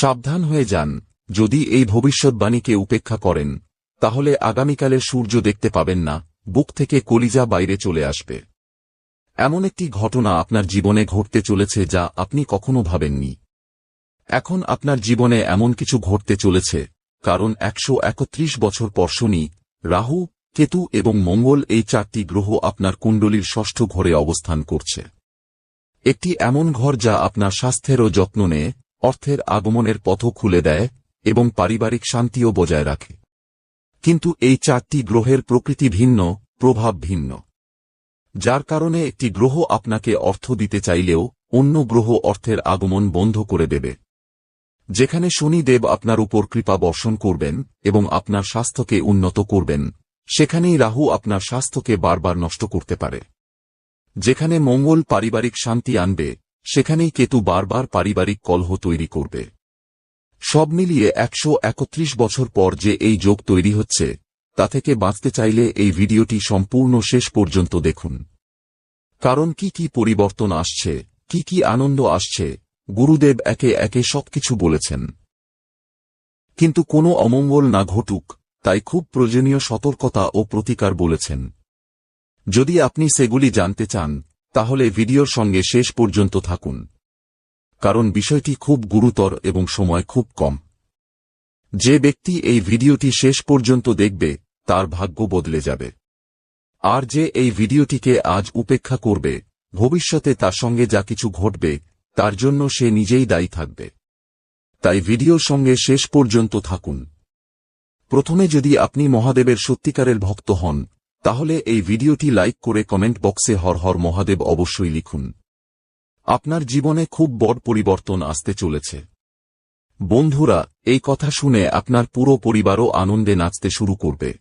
সাবধান হয়ে যান। যদি এই ভবিষ্যৎবাণীকে উপেক্ষা করেন, তাহলে আগামীকালের সূর্য দেখতে পাবেন না, বুক থেকে কলিজা বাইরে চলে আসবে। এমন একটি ঘটনা আপনার জীবনে ঘটতে চলেছে যা আপনি কখনো ভাবেননি। এখন আপনার জীবনে এমন কিছু ঘটতে চলেছে, কারণ একশো একত্রিশ বছর পর শনি, রাহু, কেতু এবং মঙ্গল এই চারটি গ্রহ আপনার কুণ্ডলীর ষষ্ঠ ঘরে অবস্থান করছে। একটি এমন ঘর যা আপনার স্বাস্থ্যেরও যত্ন নেয় অর্থের আগমনের পথ খুলে দেয় এবং পারিবারিক শান্তিও বজায় রাখে। কিন্তু এই চারটি গ্রহের প্রকৃতি ভিন্ন, প্রভাব ভিন্ন। যার কারণে একটি গ্রহ আপনাকে অর্থ দিতে চাইলেও অন্য গ্রহ অর্থের আগমন বন্ধ করে দেবে। যেখানে শনিদেব আপনার উপর কৃপা বর্ষণ করবেন এবং আপনার স্বাস্থ্যকে উন্নত করবেন, সেখানেই রাহু আপনার স্বাস্থ্যকে বারবার নষ্ট করতে পারে। যেখানে মঙ্গল পারিবারিক শান্তি আনবে সেখানেই কেতু বারবার পারিবারিক কলহ তৈরি করবে। সব মিলিয়ে একশো একত্রিশ বছর পর যে এই যোগ তৈরি হচ্ছে, তা থেকে বাঁচতে চাইলে এই ভিডিওটি সম্পূর্ণ শেষ পর্যন্ত দেখুন। কারণ কি কি পরিবর্তন আসছে, কি কি আনন্দ আসছে, গুরুদেব একে একে সবকিছু বলেছেন। কিন্তু কোনো অমঙ্গল না ঘটুক, তাই খুব প্রয়োজনীয় সতর্কতা ও প্রতিকার বলেছেন। যদি আপনি সেগুলি জানতে চান তাহলে ভিডিওর সঙ্গে শেষ পর্যন্ত থাকুন। কারণ বিষয়টি খুব গুরুতর এবং সময় খুব কম। যে ব্যক্তি এই ভিডিওটি শেষ পর্যন্ত দেখবে, তার ভাগ্য বদলে যাবে। আর যে এই ভিডিওটিকে আজ উপেক্ষা করবে, ভবিষ্যতে তার সঙ্গে যা কিছু ঘটবে, তার জন্য সে নিজেই দায়ী থাকবে। তাই ভিডিওর সঙ্গে শেষ পর্যন্ত থাকুন। প্রথমে যদি আপনি মহাদেবের সত্যিকারের ভক্ত হন তাহলে এই ভিডিওটি লাইক করে কমেন্ট বক্সে হর হর মহাদেব অবশ্যই লিখুন। আপনার জীবনে খুব বড় পরিবর্তন আসতে চলেছে। বন্ধুরা, এই কথা শুনে আপনার পুরো পরিবারও আনন্দে নাচতে শুরু করবে।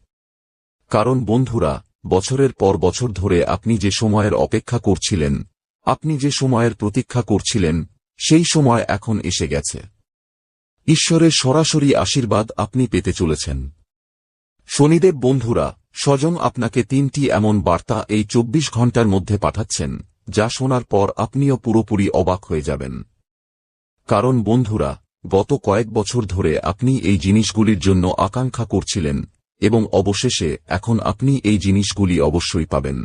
কারণ বন্ধুরা, বছরের পর বছর ধরে আপনি যে সময়ের অপেক্ষা করছিলেন, আপনি যে সময়ের প্রতীক্ষা করছিলেন, সেই সময় এখন এসে গেছে। ঈশ্বরের সরাসরি আশীর্বাদ আপনি পেতে চলেছেন। শনিদেব, বন্ধুরা স্বজন আপনাকে তিনটি এমন বার্তা এই চব্বিশ ঘণ্টার মধ্যে পাঠাচ্ছেন, যা শোনার পর আপনিও পুরোপুরি অবাক হয়ে যাবেন। কারণ বন্ধুরা, গত কয়েক বছর ধরে আপনি এই জিনিসগুলির জন্য আকাঙ্ক্ষা করছিলেন, এবং অবশেষে এখন আপনি এই জিনিসগুলি অবশ্যই পাবেন।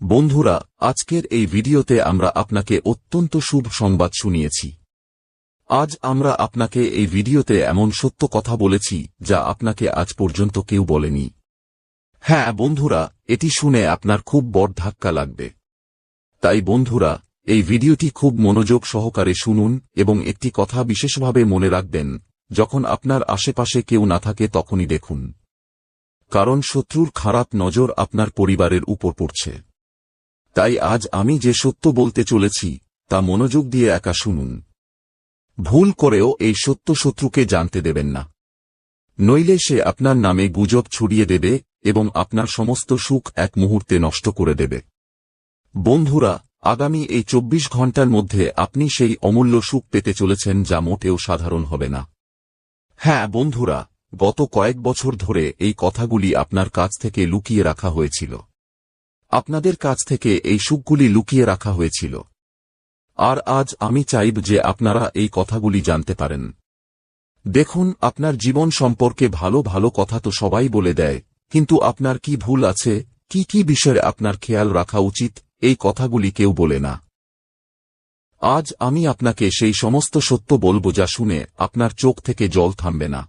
বন্ধুরা, আজকের এই ভিডিওতে আমরা আপনাকে অত্যন্ত শুভ সংবাদ শুনিয়েছি। আজ আমরা আপনাকে এই ভিডিওতে এমন সত্য কথা বলেছি, যা আপনাকে আজ পর্যন্ত কেউ বলেনি। হ্যাঁ বন্ধুরা, এটি শুনে আপনার খুব বড় ধাক্কা লাগবে। তাই বন্ধুরা, এই ভিডিওটি খুব মনোযোগ সহকারে শুনুন এবং একটি কথা বিশেষভাবে মনে রাখবেন, যখন আপনার আশেপাশে কেউ না থাকে তখনই দেখুন। কারণ শত্রুর খারাপ নজর আপনার পরিবারের উপর পড়ছে। তাই আজ আমি যে সত্য বলতে চলেছি, তা মনোযোগ দিয়ে একা শুনুন। ভুল করেও এই সত্য শত্রুকে জানতে দেবেন না। নইলে সে আপনার নামে গুজব ছড়িয়ে দেবে এবং আপনার সমস্ত সুখ এক মুহূর্তে নষ্ট করে দেবে। বন্ধুরা, আগামী এই চব্বিশ ঘণ্টার মধ্যে আপনি সেই অমূল্য সুখ পেতে চলেছেন যা মোটেও সাধারণ হবে না। হ্যাঁ বন্ধুরা, গত কয়েক বছর ধরে এই কথাগুলি আপনার কাছ থেকে লুকিয়ে রাখা হয়েছিল। আপনাদের কাছ থেকে এই সুখগুলি লুকিয়ে রাখা হয়েছিল। আর আজ আমি চাইব যে আপনারা এই কথাগুলি জানতে পারেন। দেখুন, আপনার জীবন সম্পর্কে ভালো ভালো কথা তো সবাই বলে দেয়, কিন্তু আপনার কি ভুল আছে, কি কি বিষয়ে আপনার খেয়াল রাখা উচিত, এই কথাগুলি কেউ বলে না। আজ আমি আপনাকে সেই সমস্ত সত্য বলব যা শুনে আপনার চোখ থেকে জল থামবে না।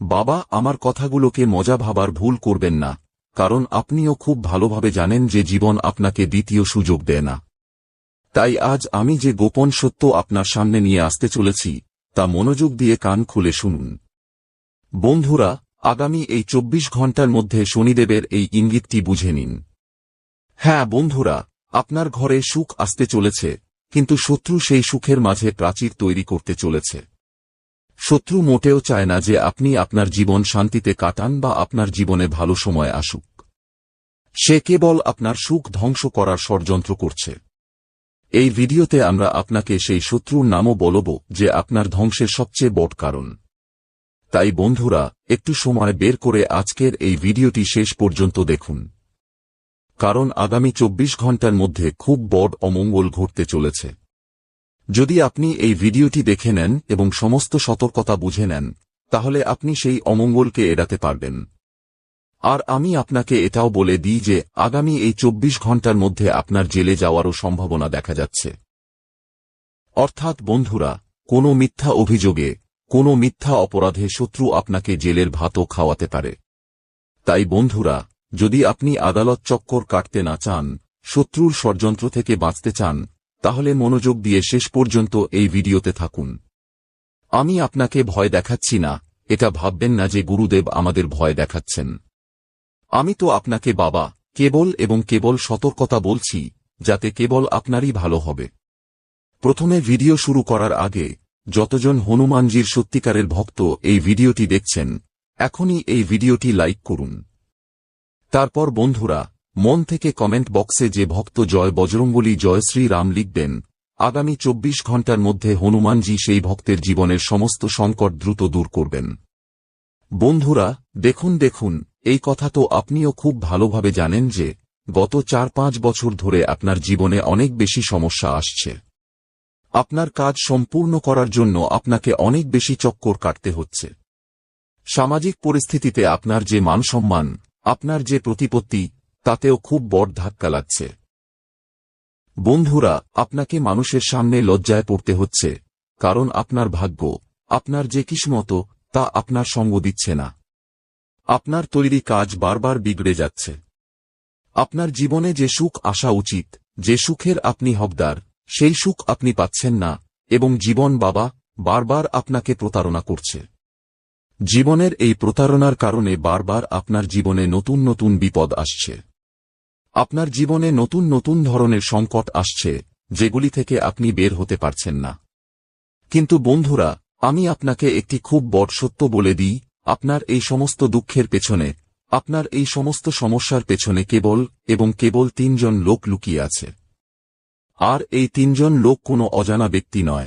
বাবা, আমার কথাগুলোকে মজা ভাবার ভুল করবেন না, কারণ আপনিও খুব ভালোভাবে জানেন যে জীবন আপনাকে দ্বিতীয় সুযোগ দেয় না। তাই আজ আমি যে গোপন সত্য আপনার সামনে নিয়ে আসতে চলেছি, তা মনোযোগ দিয়ে কান খুলে শুনুন। বন্ধুরা, আগামী এই চব্বিশ ঘণ্টার মধ্যে শনিদেবের এই ইঙ্গিতটি বুঝে নিন। হ্যাঁ বন্ধুরা, আপনার ঘরে সুখ আসতে চলেছে, কিন্তু শত্রু সেই সুখের মাঝে প্রাচীর তৈরি করতে চলেছে। শত্রু মোটেও চায় না যে আপনি আপনার জীবন শান্তিতে কাটান বা আপনার জীবনে ভালো সময় আসুক। সে কেবল আপনার সুখ ধ্বংস করার ষড়যন্ত্র করছে। এই ভিডিওতে আমরা আপনাকে সেই শত্রুর নামও বলব যে আপনার ধ্বংসের সবচেয়ে বড় কারণ। তাই বন্ধুরা, একটু সময় বের করে আজকের এই ভিডিওটি শেষ পর্যন্ত দেখুন। কারণ আগামী চব্বিশ ঘণ্টার মধ্যে খুব বড় অমঙ্গল ঘটতে চলেছে। যদি আপনি এই ভিডিওটি দেখে নেন এবং সমস্ত সতর্কতা বুঝে নেন, তাহলে আপনি সেই অমঙ্গলকে এড়াতে পারবেন। আর আমি আপনাকে এটাও বলে দিই যে, আগামী এই চব্বিশ ঘণ্টার মধ্যে আপনার জেলে যাওয়ারও সম্ভাবনা দেখা যাচ্ছে। অর্থাৎ বন্ধুরা, কোনো মিথ্যা অভিযোগে, কোনো মিথ্যা অপরাধে শত্রু আপনাকে জেলের ভাতও খাওয়াতে পারে। তাই বন্ধুরা, যদি আপনি আদালত চক্কর কাটতে না চান, শত্রুর ষড়যন্ত্র থেকে বাঁচতে চান, তাহলে মনোযোগ দিয়ে শেষ পর্যন্ত এই ভিডিওতে থাকুন। আমি আপনাকে ভয় দেখাচ্ছি না, এটা ভাববেন না যে গুরুদেব আমাদের ভয় দেখাচ্ছেন। আমি তো আপনাকে বাবা, কেবল এবং কেবল সতর্কতা বলছি, যাতে কেবল আপনারই ভালো হবে। প্রথমে ভিডিও শুরু করার আগে, যতজন হনুমানজির সত্যিকারের ভক্ত এই ভিডিওটি দেখছেন, এখনই এই ভিডিওটি লাইক করুন। তারপর বন্ধুরা, মন থেকে কমেন্ট বক্সে যে ভক্ত জয় বজরঙ্গলী জয় শ্রী রাম লিখবেন, আগামী চব্বিশ ঘণ্টার মধ্যে হনুমানজি সেই ভক্তের জীবনের সমস্ত সংকট দ্রুত দূর করবেন। বন্ধুরা, দেখুন দেখুন এই কথা তো আপনিও খুব ভালোভাবে জানেন যে, গত চার পাঁচ বছর ধরে আপনার জীবনে অনেক বেশি সমস্যা আসছে। আপনার কাজ সম্পূর্ণ করার জন্য আপনাকে অনেক বেশি চক্কর কাটতে হচ্ছে। সামাজিক পরিস্থিতিতে আপনার যে মানসম্মান, আপনার যে প্রতিপত্তি, তাতেও খুব বড় ধাক্কা লাগছে। বন্ধুরা, আপনাকে মানুষের সামনে লজ্জায় পড়তে হচ্ছে, কারণ আপনার ভাগ্য, আপনার যে কিসমত, তা আপনার সঙ্গ দিচ্ছে না। আপনার তৈরি কাজ বারবার বিগড়ে যাচ্ছে। আপনার জীবনে যে সুখ আসা উচিত, যে সুখের আপনি হকদার, সেই সুখ আপনি পাচ্ছেন না, এবং জীবন বাবা বারবার আপনাকে প্রতারণা করছে। জীবনের এই প্রতারণার কারণে বারবার আপনার জীবনে নতুন নতুন বিপদ আসছে। আপনার জীবনে নতুন নতুন ধরনের সংকট আসছে, যেগুলি থেকে আপনি বের হতে পারছেন না। কিন্তু বন্ধুরা, আমি আপনাকে একটি খুব বড় সত্য বলে দিই আপনার এই সমস্ত দুঃখের পেছনে, আপনার এই সমস্ত সমস্যার পেছনে কেবল এবং কেবল তিনজন লোক লুকিয়ে আছে। আর এই তিনজন লোক কোনো অজানা ব্যক্তি নয়।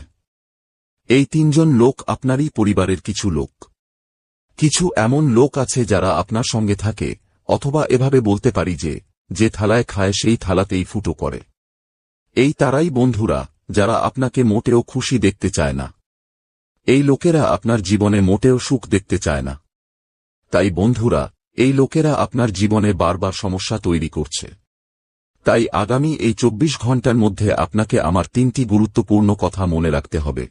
এই তিনজন লোক আপনারই পরিবারের কিছু লোক। কিছু এমন লোক আছে যারা আপনার সঙ্গে থাকে, অথবা এভাবে বলতে পারি যে যে থালায় খায় সেই থালাতেই ফুটো করে। এই তারাই বন্ধুরা, যারা আপনাকে মোটেও খুশি দেখতে চায় না। এই লোকেরা আপনার জীবনে মোটেও সুখ দেখতে চায় না। তাই বন্ধুরা, এই লোকেরা আপনার জীবনে বারবার সমস্যা তৈরি করছে। তাই আগামী এই চব্বিশ ঘণ্টার মধ্যে আপনাকে আমার তিনটি গুরুত্বপূর্ণ কথা মনে রাখতে হবে।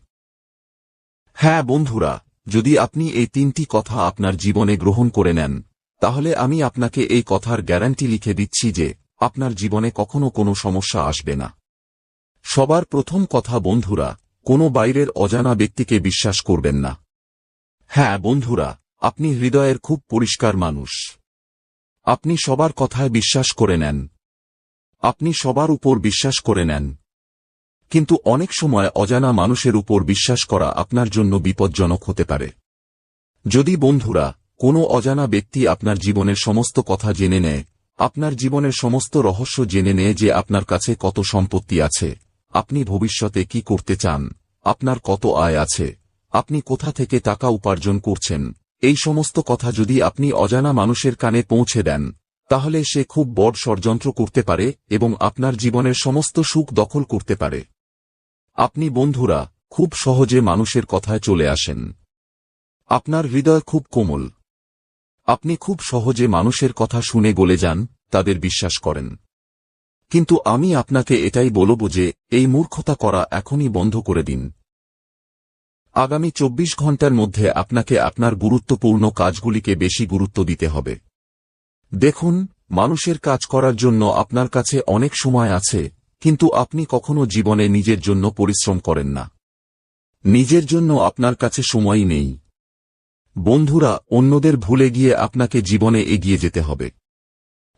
হ্যাঁ বন্ধুরা, যদি আপনি এই তিনটি কথা আপনার জীবনে গ্রহণ করে নেন, তাহলে আমি আপনাকে এই কথার গ্যারান্টি লিখে দিচ্ছি যে, আপনার জীবনে কখনো কোনো সমস্যা আসবে না। সবার প্রথম কথা বন্ধুরা কোনো বাইরের অজানা ব্যক্তিকে বিশ্বাস করবেন না। হ্যাঁ বন্ধুরা, আপনি হৃদয়ের খুব পরিষ্কার মানুষ। আপনি সবার কথায় বিশ্বাস করে নেন। আপনি সবার উপর বিশ্বাস করে নেন। কিন্তু অনেক সময় অজানা মানুষের উপর বিশ্বাস করা আপনার জন্য বিপজ্জনক হতে পারে। যদি বন্ধুরা, কোনো অজানা ব্যক্তি আপনার জীবনের সমস্ত কথা জেনে নেয়, আপনার জীবনের সমস্ত রহস্য জেনে নেয় যে আপনার কাছে কত সম্পত্তি আছে, আপনি ভবিষ্যতে কি করতে চান। আপনার কত আয় আছে? আপনি কোথা থেকে টাকা উপার্জন করছেন? এই সমস্ত কথা যদি আপনি অজানা মানুষের কানে পৌঁছে দেন, তাহলে সে খুব বড় ষড়যন্ত্র করতে পারে এবং আপনার জীবনের সমস্ত সুখ দখল করতে পারে। আপনি বন্ধুরা, খুব সহজে মানুষের কথায় চলে আসেন। আপনার হৃদয় খুব কোমল। আপনি খুব সহজে মানুষের কথা শুনে গলে যান, তাদের বিশ্বাস করেন। কিন্তু আমি আপনাকে এটাই বলব যে, এই মূর্খতা করা এখনই বন্ধ করে দিন। আগামী চব্বিশ ঘণ্টার মধ্যে আপনাকে আপনার গুরুত্বপূর্ণ কাজগুলিকে বেশি গুরুত্ব দিতে হবে। দেখুন, মানুষের কাজ করার জন্য আপনার কাছে অনেক সময় আছে, কিন্তু আপনি কখনো জীবনে নিজের জন্য পরিশ্রম করেন না। নিজের জন্য আপনার কাছে সময়ই নেই। বন্ধুরা, অন্যদের ভুলে গিয়ে আপনাকে জীবনে এগিয়ে যেতে হবে।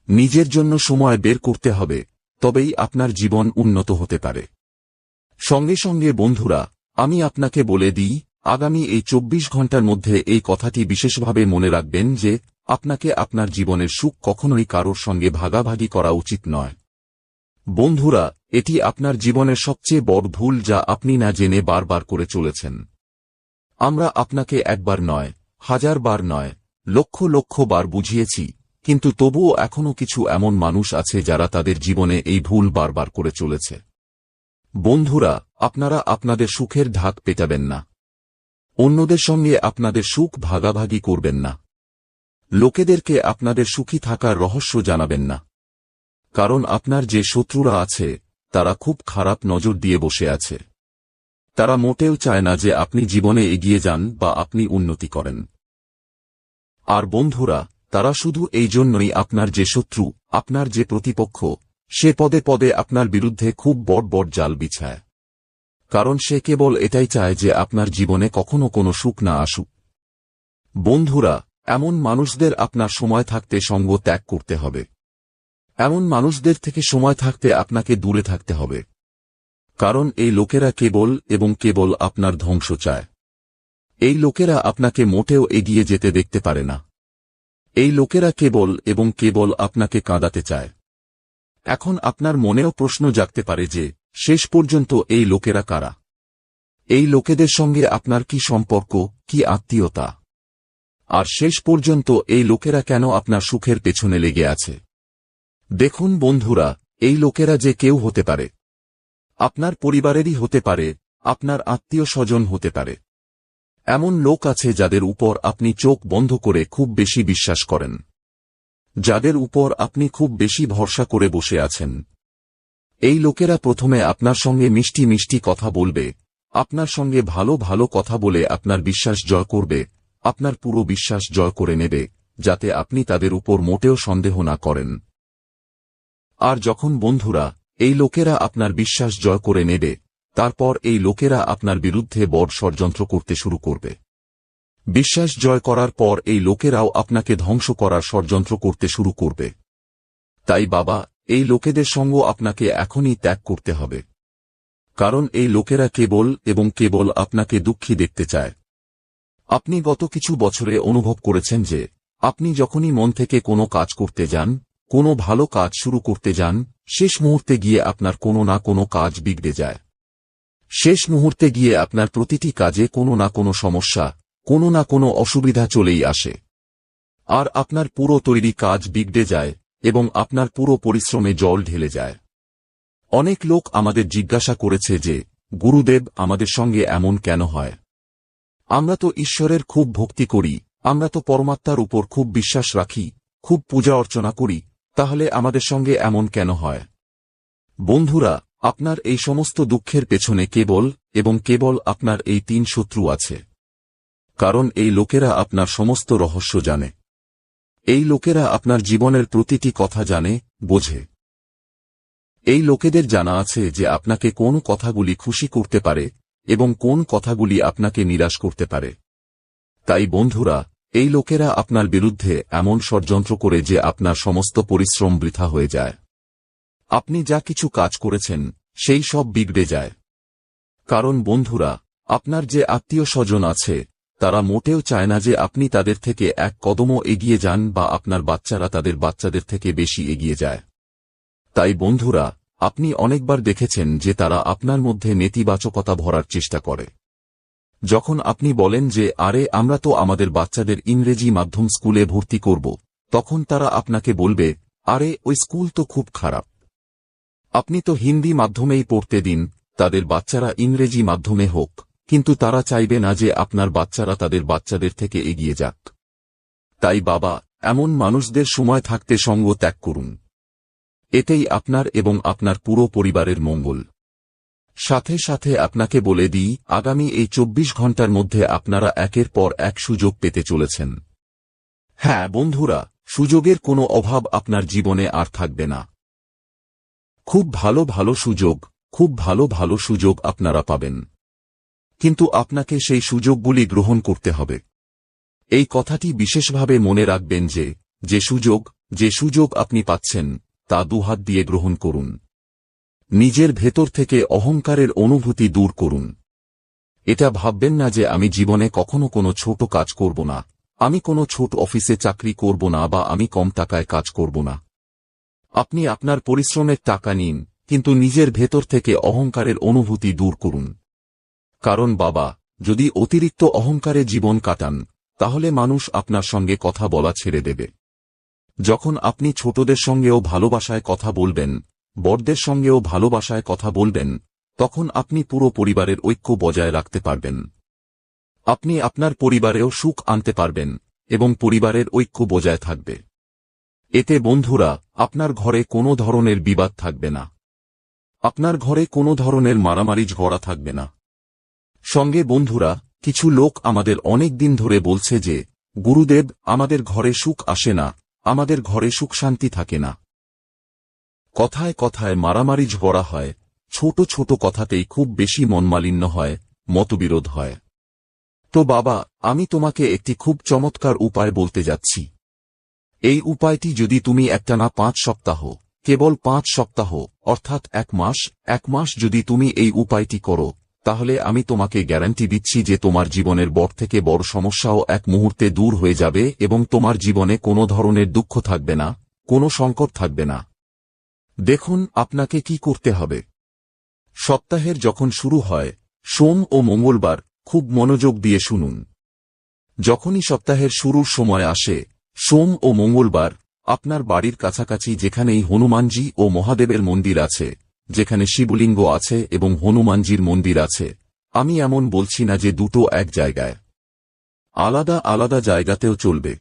নিজের জন্য সময় বের করতে হবে, তবেই আপনার জীবন উন্নত হতে পারে। সঙ্গে সঙ্গে বন্ধুরা আমি আপনাকে বলে দিই, আগামী এই চব্বিশ ঘণ্টার মধ্যে এই কথাটি বিশেষভাবে মনে রাখবেন যে, আপনাকে আপনার জীবনের সুখ কখনোই কারোর সঙ্গে ভাগাভাগি করা উচিত নয়। বন্ধুরা, এটি আপনার জীবনের সবচেয়ে বড় ভুল যা আপনি না জেনে বারবার করে চলেছেন। আমরা আপনাকে একবার নয়, হাজার বার নয়, লক্ষ লক্ষ বার বুঝিয়েছি, কিন্তু তবুও এখনও কিছু এমন মানুষ আছে যারা তাদের জীবনে এই ভুল বারবার করে চলেছে। বন্ধুরা আপনারা আপনাদের সুখের ঢাক পেটাবেন না। অন্যদের সঙ্গে আপনাদের সুখ ভাগাভাগি করবেন না। লোকেদেরকে আপনাদের সুখী থাকার রহস্য জানাবেন না। কারণ আপনার যে শত্রুরা আছে, তারা খুব খারাপ নজর দিয়ে বসে আছে। তারা মোটেও চায় না যে আপনি জীবনে এগিয়ে যান বা আপনি উন্নতি করেন। আর বন্ধুরা, তারা শুধু এই জন্যই আপনার যে শত্রু, আপনার যে প্রতিপক্ষ, সে পদে পদে আপনার বিরুদ্ধে খুব বড় বড় জাল বিছায়। কারণ সে কেবল এটাই চায় যে আপনার জীবনে কখনো কোনো সুখ না আসুক। বন্ধুরা, এমন মানুষদের আপনার সময় থাকতে সঙ্গ ত্যাগ করতে হবে। এমন মানুষদের থেকে সময় থাকতে আপনাকে দূরে থাকতে হবে। কারণ এই লোকেরা কেবল এবং কেবল আপনার ধ্বংস চায়। এই লোকেরা আপনাকে মোটেও এগিয়ে যেতে দেখতে পারে না। এই লোকেরা কেবল এবং কেবল আপনাকে কাঁদাতে চায়। এখন আপনার মনেও প্রশ্ন জাগতে পারে যে শেষ পর্যন্ত এই লোকেরা কারা? এই লোকেদের সঙ্গে আপনার কি সম্পর্ক, কি আত্মীয়তা? আর শেষ পর্যন্ত এই লোকেরা কেন আপনার সুখের পেছনে লেগে আছে? দেখুন বন্ধুরা, এই লোকেরা যে কেউ হতে পারে। আপনার পরিবারেরই হতে পারে, আপনার আত্মীয় স্বজন হতে পারে। এমন লোক আছে যাদের উপর আপনি চোখ বন্ধ করে খুব বেশি বিশ্বাস করেন। যাদের উপর আপনি খুব বেশি ভরসা করে বসে আছেন। এই লোকেরা প্রথমে আপনার সঙ্গে মিষ্টি মিষ্টি কথা বলবে। আপনার সঙ্গে ভালো ভালো কথা বলে আপনার বিশ্বাস জয় করবে। আপনার পুরো বিশ্বাস জয় করে নেবে, যাতে আপনি তাদের উপর মোটেও সন্দেহ না করেন। আর যখন বন্ধুরা, এই লোকেরা আপনার বিশ্বাস জয় করে নেবে, তারপর এই লোকেরা আপনার বিরুদ্ধে বড় ষড়যন্ত্র করতে শুরু করবে। বিশ্বাস জয় করার পর এই লোকেরাও আপনাকে ধ্বংস করার ষড়যন্ত্র করতে শুরু করবে। তাই বাবা এই লোকেদের সঙ্গ আপনাকে এখনই ত্যাগ করতে হবে। কারণ এই লোকেরা কেবল এবং কেবল আপনাকে দুঃখী দেখতে চায়। আপনি গত কিছু বছরে অনুভব করেছেন যে, আপনি যখনই মন থেকে কোনো কাজ করতে যান, কোনো ভালো কাজ শুরু করতে যান, শেষ মুহূর্তে গিয়ে আপনার কোনো না কোনো কাজ বিগড়ে যায়। শেষ মুহূর্তে গিয়ে আপনার প্রতিটি কাজে কোনো না কোনো সমস্যা, কোনো না কোনো অসুবিধা চলেই আসে। আর আপনার পুরো তৈরি কাজ বিগড়ে যায় এবং আপনার পুরো পরিশ্রমে জল ঢেলে যায়। অনেক লোক আমাদের জিজ্ঞাসা করেছে যে, গুরুদেব, আমাদের সঙ্গে এমন কেন হয়? আমরা তো ঈশ্বরের খুব ভক্তি করি, আমরা তো পরমাত্মার উপর খুব বিশ্বাস রাখি, খুব পূজা অর্চনা করি, তাহলে আমাদের সঙ্গে এমন কেন হয়? বন্ধুরা, আপনার এই সমস্ত দুঃখের পেছনে কেবল এবং কেবল আপনার এই তিন শত্রু আছে। কারণ এই লোকেরা আপনার সমস্ত রহস্য জানে। এই লোকেরা আপনার জীবনের প্রতিটি কথা জানে, বোঝে। এই লোকেদের জানা আছে যে আপনাকে কোন কথাগুলি খুশি করতে পারে এবং কোন কথাগুলি আপনাকে নিরাশ করতে পারে। তাই বন্ধুরা, এই লোকেরা আপনার বিরুদ্ধে এমন ষড়যন্ত্র করে যে আপনার সমস্ত পরিশ্রম বৃথা হয়ে যায়। আপনি যা কিছু কাজ করেছেন, সেই সব বিগড়ে যায়। কারণ বন্ধুরা, আপনার যে আত্মীয় স্বজন আছে তারা মোটেও চায় না যে আপনি তাদের থেকে এক কদমও এগিয়ে যান বা আপনার বাচ্চারা তাদের বাচ্চাদের থেকে বেশি এগিয়ে যায়। তাই বন্ধুরা, আপনি অনেকবার দেখেছেন যে তারা আপনার মধ্যে নেতিবাচকতা ভরার চেষ্টা করে। যখন আপনি বলেন যে, আরে, আমরা তো আমাদের বাচ্চাদের ইংরেজি মাধ্যম স্কুলে ভর্তি করব, তখন তারা আপনাকে বলবে, আরে, ওই স্কুল তো খুব খারাপ। আপনি তো হিন্দি মাধ্যমেই পড়তে দিন, তাদের বাচ্চারা ইংরেজি মাধ্যমে হোক। কিন্তু তারা চাইবে না যে আপনার বাচ্চারা তাদের বাচ্চাদের থেকে এগিয়ে যাক। তাই বাবা, এমন মানুষদের সময় থাকতে সঙ্গ ত্যাগ করুন। এতেই আপনার এবং আপনার পুরো পরিবারের মঙ্গল। সাথে সাথে আপনাকে বলে দিই, আগামী এই চব্বিশ ঘণ্টার মধ্যে আপনারা একের পর এক সুযোগ পেতে চলেছেন। হ্যাঁ বন্ধুরা, সুযোগের কোনো অভাব আপনার জীবনে আর থাকবে না। খুব ভালো ভালো সুযোগ, খুব ভালো ভালো সুযোগ আপনারা পাবেন। কিন্তু আপনাকে সেই সুযোগগুলি গ্রহণ করতে হবে। এই কথাটি বিশেষভাবে মনে রাখবেন যে যে সুযোগ যে সুযোগ আপনি পাচ্ছেন, তা দুহাত দিয়ে গ্রহণ করুন। নিজের ভেতর থেকে অহংকারের অনুভূতি দূর করুন। এটা ভাববেন না যে আমি জীবনে কখনো কোনো ছোট কাজ করব না, আমি কোনো ছোট অফিসে চাকরি করব না বা আমি কম টাকায় কাজ করব না। আপনি আপনার পরিশ্রমের টাকা নিন, কিন্তু নিজের ভেতর থেকে অহংকারের অনুভূতি দূর করুন। কারণ বাবা, যদি অতিরিক্ত অহংকারে জীবন কাটান, তাহলে মানুষ আপনার সঙ্গে কথা বলা ছেড়ে দেবে। যখন আপনি ছোটদের সঙ্গেও ভালোবাসায় কথা বলবেন, বড়দের সঙ্গেও ভালোবাসায় কথা বলবেন, তখন আপনি পুরো পরিবারের ঐক্য বজায় রাখতে পারবেন। আপনি আপনার পরিবারেও সুখ আনতে পারবেন এবং পরিবারের ঐক্য বজায় থাকবে। এতে বন্ধুরা, আপনার ঘরে কোনো ধরনের বিবাদ থাকবে না। আপনার ঘরে কোনো ধরনের মারামারি ঝগড়া থাকবে না। সঙ্গে বন্ধুরা, কিছু লোক আমাদের অনেক দিন ধরে বলছে যে, গুরুদেব, আমাদের ঘরে সুখ আসে না, আমাদের ঘরে সুখ শান্তি থাকে না। কথায় কথায় মারামারি ঝগড়া হয়, ছোট ছোট কথাতেই খুব বেশি মনমালিন্য হয়, মতবিরোধ হয়। তো বাবা, আমি তোমাকে একটি খুব চমৎকার উপায় বলতে যাচ্ছি। এই উপায়টি যদি তুমি একটানা পাঁচ সপ্তাহ, কেবল পাঁচ সপ্তাহ, অর্থাৎ এক মাস এক মাস যদি তুমি এই উপায়টি করো তাহলে আমি তোমাকে গ্যারান্টি দিচ্ছি যে তোমার জীবনের বড় থেকে বড় সমস্যাও এক মুহূর্তে দূর হয়ে যাবে এবং তোমার জীবনে কোনো ধরনের দুঃখ থাকবে না, কোনো সংকট থাকবে না। দেখুন, আপনাকে কি করতে হবে। সপ্তাহের যখন শুরু হয়, সোম ও মঙ্গলবার খুব মনোযোগ দিয়ে শুনুন। যখনই সপ্তাহের শুরুর সময় আসে, সোম ও মঙ্গলবার আপনার বাড়ির কাছাকাছি যেখানেই হনুমানজি ও মহাদেবের মন্দির আছে যেখানে শিবলিঙ্গ আছে এবং হনুমানজির মন্দির আছে। আমি এমন বলছি না যে দুটো এক জায়গায়। আলাদা আলাদা জায়গাতেও চলবে।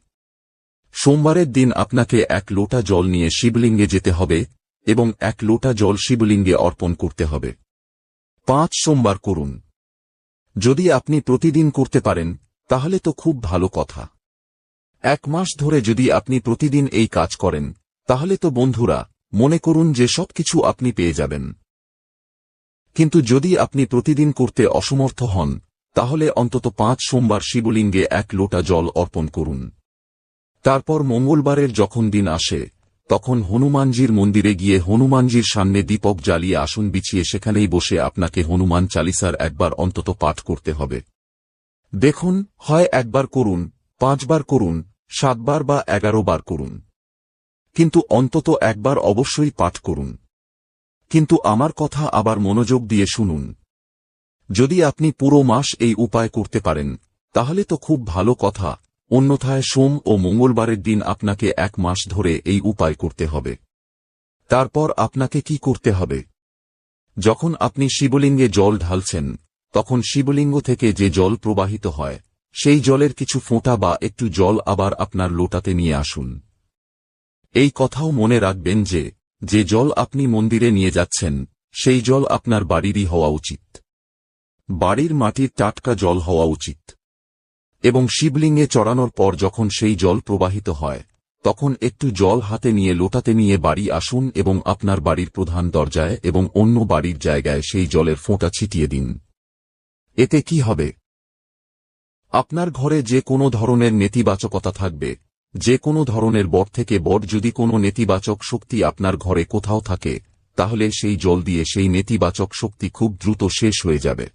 সোমবারের দিন আপনাকে এক লোটা জল নিয়ে শিবলিঙ্গে যেতে হবে এবং এক লোটা জল শিবলিঙ্গে অর্পণ করতে হবে। পাঁচ সোমবার করুন। যদি আপনি প্রতিদিন করতে পারেন, তাহলে তো খুব ভালো কথা। এক মাস ধরে যদি আপনি প্রতিদিন এই কাজ করেন, তাহলে তো বন্ধুরা মনে করুন যে সবকিছু আপনি পেয়ে যাবেন। কিন্তু যদি আপনি প্রতিদিন করতে অসমর্থ হন, তাহলে অন্তত পাঁচ সোমবার শিবলিঙ্গে এক লোটা জল অর্পণ করুন। তারপর মঙ্গলবারের যখন দিন আসে, তখন হনুমানজির মন্দিরে গিয়ে হনুমানজির সামনে দীপক জ্বালিয়ে আসন বিছিয়ে সেখানেই বসে আপনাকে হনুমান চালিসার একবার অন্তত পাঠ করতে হবে। দেখুন, হয় একবার করুন, পাঁচবার করুন, সাতবার বা এগারো বার করুন। কিন্তু অন্তত একবার অবশ্যই পাঠ করুন। কিন্তু আমার কথা আবার মনোযোগ দিয়ে শুনুন। যদি আপনি পুরো মাস এই উপায় করতে পারেন, তাহলে তো খুব ভালো কথা, অন্যথায় সোম ও মঙ্গলবারের দিন আপনাকে এক মাস ধরে এই উপায় করতে হবে। তারপর আপনাকে কি করতে হবে? যখন আপনি শিবলিঙ্গে জল ঢালছেন, তখন শিবলিঙ্গ থেকে যে জল প্রবাহিত হয়, সেই জলের কিছু ফোঁটা বা একটু জল আবার আপনার লোটাতে নিয়ে আসুন। এই কথাও মনে রাখবেন যে যে জল আপনি মন্দিরে নিয়ে যাচ্ছেন, সেই জল আপনার বাড়িরই হওয়া উচিত। বাড়ির মাটির টাটকা জল হওয়া উচিত। এবং শিবলিঙ্গে চড়ানোর পর যখন সেই জল প্রবাহিত হয়, তখন একটু জল হাতে নিয়ে লোটাতে নিয়ে বাড়ি আসুন এবং আপনার বাড়ির প্রধান দরজায় এবং অন্য বাড়ির জায়গায় সেই জলের ফোঁটা ছিটিয়ে দিন। এতে কি হবে? আপনার ঘরে যে কোনো ধরনের নেতিবাচকতা থাকবে। যে কোনো ধরনের বর থেকে বর যদি কোনো নেতিবাচক শক্তি আপনার ঘরে কোথাও থাকে, তাহলে সেই জল দিয়ে সেই নেতিবাচক শক্তি খুব দ্রুত শেষ হয়ে যাবে।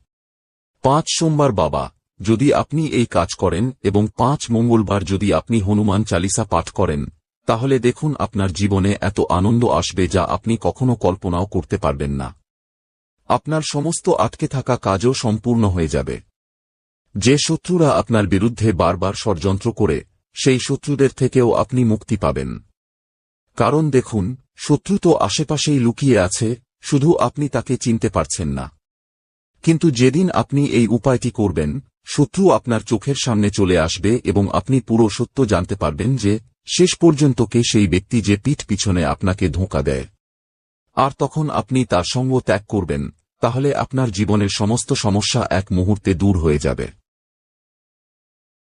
পাঁচ সোমবার বাবা, যদি আপনি এই কাজ করেন এবং পাঁচ মঙ্গলবার যদি আপনি হনুমান চালিসা পাঠ করেন, তাহলে দেখুন আপনার জীবনে এত আনন্দ আসবে যা আপনি কখনো কল্পনাও করতে পারবেন না। আপনার সমস্ত আটকে থাকা কাজও সম্পূর্ণ হয়ে যাবে। যে শত্রুরা আপনার বিরুদ্ধে বারবার ষড়যন্ত্র করে সেই শত্রুদের থেকেও আপনি মুক্তি পাবেন। কারণ দেখুন, শত্রু তো আশেপাশেই লুকিয়ে আছে, শুধু আপনি তাকে চিনতে পারছেন না। কিন্তু যেদিন আপনি এই উপায়টি করবেন, শত্রু আপনার চোখের সামনে চলে আসবে এবং আপনি পুরো সত্য জানতে পারবেন যে, শেষ পর্যন্ত কে সেই ব্যক্তি যে পিঠ পিছনে আপনাকে ধোঁকা দেয়। আর তখন আপনি তার সঙ্গ ত্যাগ করবেন, তাহলে আপনার জীবনের সমস্ত সমস্যা এক মুহূর্তে দূর হয়ে যাবে।